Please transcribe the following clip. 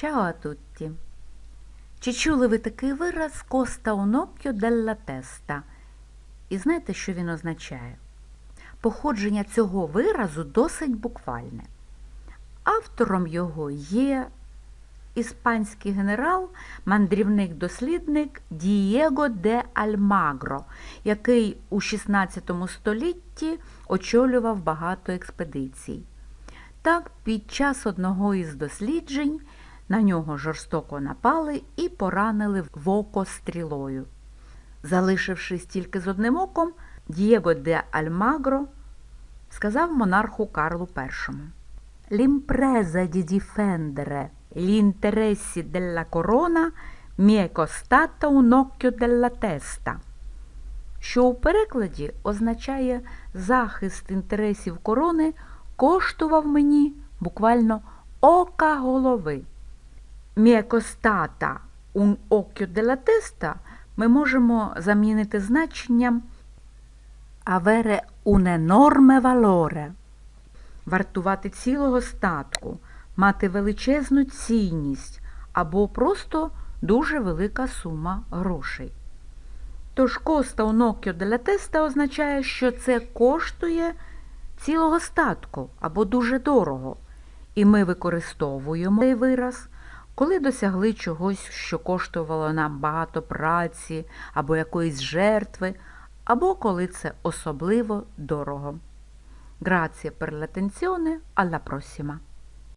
Ciao a! Чи чули ви такий вираз «costa un occhio della testa»? І знаєте, що він означає? Походження цього виразу досить буквальне. Автором його є іспанський генерал, мандрівник-дослідник Дієго де Альмагро, який у 16 столітті очолював багато експедицій. Так, під час одного із досліджень на нього жорстоко напали і поранили в око стрілою. Залишившись тільки з одним оком, Дієго де Альмагро сказав монарху Карлу І. Difendere gli interessi della corona mi è costata un della testa, що у перекладі означає захист інтересів корони коштував мені буквально ока голови. Costata un occhio della testa ми можемо замінити значенням avere un enorme valore вартувати цілого статку, мати величезну цінність або просто дуже велика сума грошей. Тож коста un occhio della testa означає, що це коштує цілого статку або дуже дорого. І ми використовуємо цей вираз, коли досягли чогось, що коштувало нам багато праці або якоїсь жертви, або коли це особливо дорого. Grazie per l'attenzione, prossima!